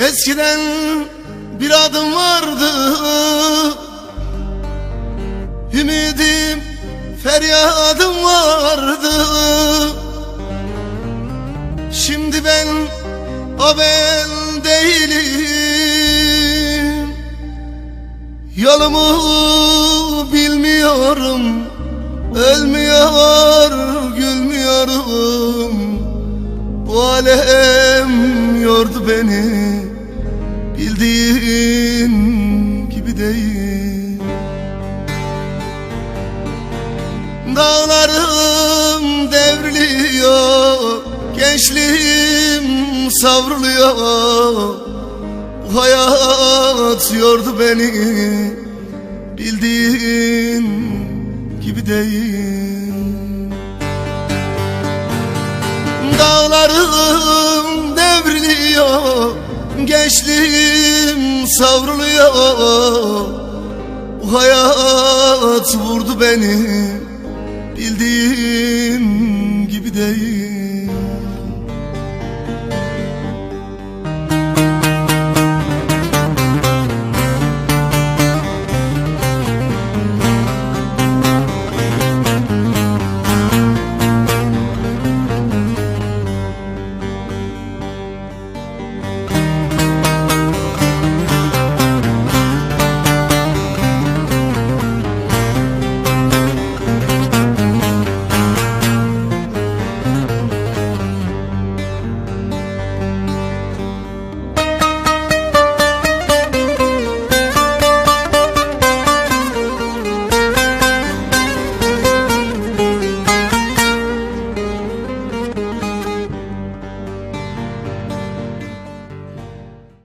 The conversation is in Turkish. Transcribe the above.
Eskiden bir adım vardı. Ümidim feryadım vardı. Şimdi ben o ben değilim. Yolumu bilmiyorum Ölmüyor gülmüyorum. Bu alem yordu beni savruluyor. Hayat yordu beni. Bildiğin gibi değil. Dağlarım devriliyor. Gençliğim savruluyor. Bu hayat vurdu beni. Bildiğim gibi değil